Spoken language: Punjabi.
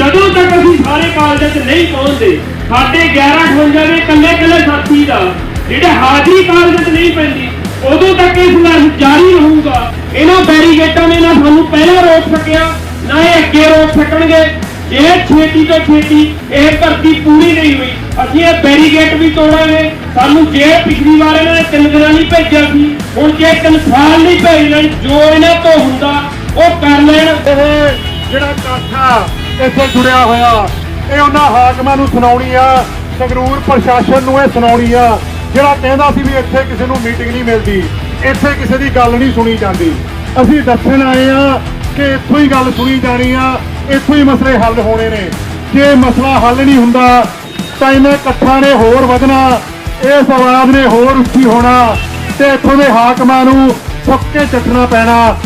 ਵਿੱਚ ਨਹੀਂ ਪਹੁੰਚਦੇ, ਸਾਡੇ 1158 ਦੇ ਕੱਲੇ ਕੱਲੇ ਸਾਥੀ ਦਾ, ਜਿਹੜੇ ਹਾਜ਼ਰੀ ਕਾਗਜ਼ 'ਚ ਨਹੀਂ ਪੈਂਦੀ, ਉਦੋਂ ਤੱਕ ਇਹ ਸੰਘਰਸ਼ ਜਾਰੀ ਰਹੂਗਾ। ਇਹਨਾਂ ਬੈਰੀਗੇਟਾਂ ਨੇ ਨਾ ਸਾਨੂੰ ਪਹਿਲਾਂ ਰੋਕ ਸਕਿਆ, ਨਾ ਇਹ ਅੱਗੇ ਰੋਕ ਸਕਣਗੇ। ਜੇ ਛੇਤੀ ਤੋਂ ਛੇਤੀ ਇਹ ਭਰਤੀ ਪੂਰੀ ਨਹੀਂ ਹੋਈ, ਅਸੀਂ ਇਹ ਬੈਰੀਗੇਟ ਵੀ ਤੋੜਾਂਗੇ। ਸਾਨੂੰ ਜੇ ਪਿਛਲੀ ਵਾਰ ਇਹਨਾਂ ਨੇ ਤਿੰਨ ਦਿਨਾਂ ਨਹੀਂ ਭੇਜਿਆ ਸੀ, ਹੁਣ ਜੇ ਤਿੰਨ ਸਾਲ ਨਹੀਂ ਭੇਜ ਲੈਣ, ਜੋ ਇਹਨਾਂ ਤੋਂ ਹੁੰਦਾ, ਉਹ ਕਰ ਲੈਣ। ਇਹ ਜਿਹੜਾ ਕਾਠਾ ਇੱਥੇ ਜੁੜਿਆ ਹੋਇਆ। ਇਹ ਉਹਨਾਂ ਹਾਕਮਾਂ ਨੂੰ ਸੁਣਾਉਣੀ ਆ, ਸੰਗਰੂਰ ਪ੍ਰਸ਼ਾਸਨ ਨੂੰ ਇਹ ਸੁਣਾਉਣੀ ਆ। ਜਿਹੜਾ ਕਹਿੰਦਾ ਸੀ ਵੀ ਇੱਥੇ ਕਿਸੇ ਨੂੰ ਮੀਟਿੰਗ ਨਹੀਂ ਮਿਲਦੀ, ਇੱਥੇ ਕਿਸੇ ਦੀ ਗੱਲ ਨਹੀਂ ਸੁਣੀ ਜਾਂਦੀ। ਅਸੀਂ ਦੱਸਣ ਆਏ ਆ ਕਿ ਇੱਥੋਂ ਹੀ ਗੱਲ ਸੁਣੀ ਜਾਣੀ ਆ, ਇੱਥੋਂ ਹੀ ਮਸਲੇ ਹੱਲ ਹੋਣੇ ਨੇ। ਜੇ ਮਸਲਾ ਹੱਲ ਨਹੀਂ ਹੁੰਦਾ, ਤਾਂ ਇਹਨਾਂ ਇਕੱਠਾਂ ਨੇ ਹੋਰ ਵਧਣਾ, ਇਸ ਆਵਾਜ਼ ਨੇ ਹੋਰ ਉੱਚੀ ਹੋਣਾ, ਤੇ ਇੱਥੋਂ ਦੇ ਹਾਕਮਾਂ ਨੂੰ ਫੁੱਕ ਕੇ ਚੱਟਣਾ ਪੈਣਾ।